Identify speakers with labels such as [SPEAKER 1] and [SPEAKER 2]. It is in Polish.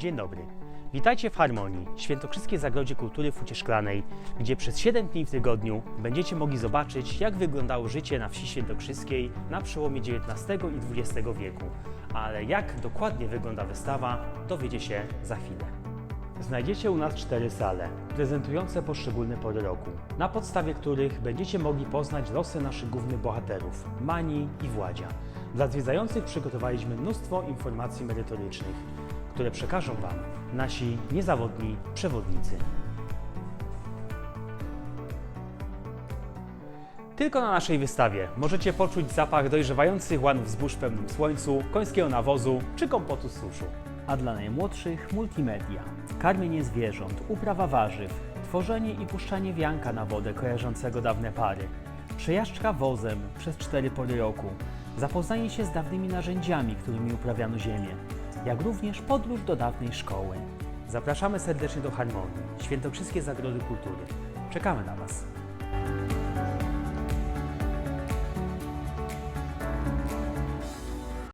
[SPEAKER 1] Dzień dobry. Witajcie w Harmonii, Świętokrzyskiej Zagrodzie Kultury w Szklanej, gdzie przez 7 dni w tygodniu będziecie mogli zobaczyć, jak wyglądało życie na wsi świętokrzyskiej na przełomie XIX i XX wieku. Ale jak dokładnie wygląda wystawa, dowiecie się za chwilę. Znajdziecie u nas cztery sale, prezentujące poszczególne pory roku, na podstawie których będziecie mogli poznać losy naszych głównych bohaterów, Mani i Władzia. Dla zwiedzających przygotowaliśmy mnóstwo informacji merytorycznych, które przekażą Wam nasi niezawodni przewodnicy. Tylko na naszej wystawie możecie poczuć zapach dojrzewających łanów zbóż w pełnym słońcu, końskiego nawozu czy kompotu z suszu.
[SPEAKER 2] a dla najmłodszych multimedia. Karmienie zwierząt, uprawa warzyw, tworzenie i puszczanie wianka na wodę kojarzącego dawne pary, przejażdżka wozem przez cztery pory roku, zapoznanie się z dawnymi narzędziami, którymi uprawiano ziemię, jak również podróż do dawnej szkoły.
[SPEAKER 1] Zapraszamy serdecznie do Harmonii, Świętokrzyskie Zagrody Kultury. Czekamy na Was.